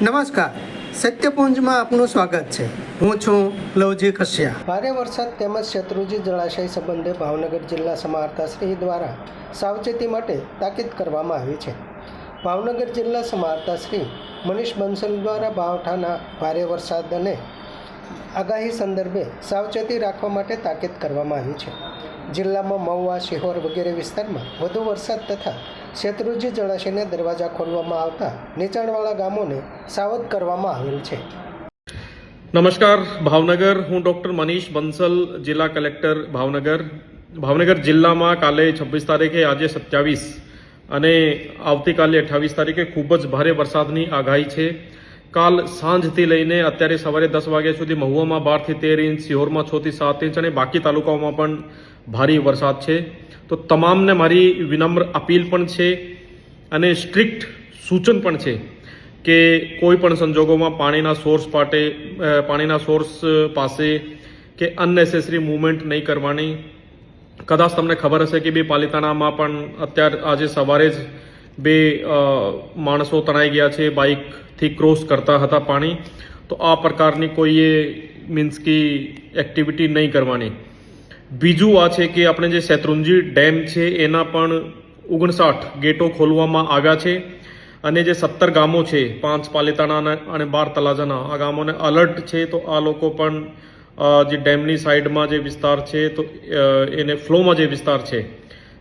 નમસ્કાર, સત્યપુંજમાં આપનું સ્વાગત છે. હું છું લવજી કશ્યા. ભારે વરસાદ તેમજ શત્રુજી જળાશય સંબંધે ભાવનગર જિલ્લા સમાહર્તાશ્રી દ્વારા સાવચેતી માટે તાકીદ કરવામાં આવી છે. ભાવનગર જિલ્લા સમાહર્તાશ્રી મનીષ બંસલ દ્વારા બાવઠાના ભારે વરસાદ અને આગાહી સંદર્ભે સાવચેતી રાખવા માટે તાકીદ કરવામાં આવી છે. જિલ્લામાં મહુવા, શિહોર વગેરે વિસ્તારમાં વધુ વરસાદ તથા શેત્રુજી જળાશયના દરવાજા ખોલવામાં આવતા નીચાણવાળા ગામોને સાવધ કરવામાં આવેલ છે. નમસ્કાર, ભાવનગર. હું ડૉક્ટર મનીષ બંસલ, જિલ્લા કલેક્ટર ભાવનગર. ભાવનગર જિલ્લામાં કાલે છવ્વીસ તારીખે, આજે સત્યાવીસ. અને આવતીકાલે અઠ્ઠાવીસ તારીખે ખૂબ જ ભારે વરસાદની આગાહી છે. કાલ સાંજથી લઈને અત્યારે સવારે દસ વાગ્યા સુધી મહુવામાં બારથી તેર ઇંચ, સિહોરમાં છથી સાત ઇંચ અને બાકી તાલુકાઓમાં પણ ભારે વરસાદ છે. તો તમામને મારી વિનમ્ર અપીલ પણ છે અને સ્ટ્રિક્ટ સૂચન પણ છે કે કોઈ પણ સંજોગોમાં પાણીના સોર્સ પાટે પાણીના સોર્સ પાસે કે અનનેસેસરી મૂવમેન્ટ નહીં કરવાની. કદાચ તમને ખબર હશે કે બે પાલિતાણામાં પણ અત્યાર, આજે સવારે જ બે માણસો તણાઈ ગયા છે બાઇકથી ક્રોસ કરતા હતા પાણી તો આ પ્રકારની કોઈએ મીન્સ કે એક્ટિવિટી નહીં કરવાની બીજું આ છે કે આપણે જે શેત્રુંજી ડેમ છે એના પણ ઓગણસાઠ ગેટો ખોલવામાં આવ્યા છે અને જે સત્તર ગામો છે પાંચ પાલિતાણા અને બાર તલાજાના આ ગામોને અલર્ટ છે તો આ લોકો પણ જે ડેમની સાઈડમાં જે વિસ્તાર છે તો એને ફ્લોમાં જે વિસ્તાર છે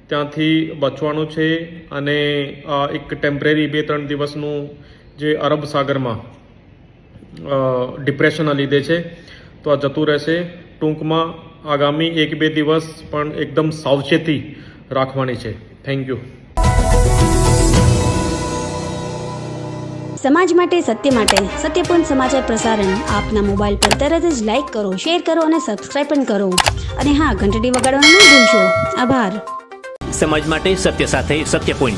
ત્યાંથી બચવાનું છે અને એક ટેમ્પરરી બે ત્રણ દિવસનું જે અરબ સાગરમાં ડિપ્રેશનના લીધે છે તો આ જતું રહેશે. ટૂંકમાં આગામી એક બે દિવસ પણ એકદમ સાવચેતી રાખવાની છે. થેન્ક યુ સમાજ માટે સત્ય માટે સત્યપૂર્ણ સમાચાર પ્રસારણ આપના મોબાઈલ પર તરત જ લાઈક કરો શેર કરો અને સબસ્ક્રાઈબ પણ કરો. અને હા ઘંટડી વગાડવાનું ન ભૂલશો. આભાર. સમાજ માટે સત્ય સાથે સત્યપુંજ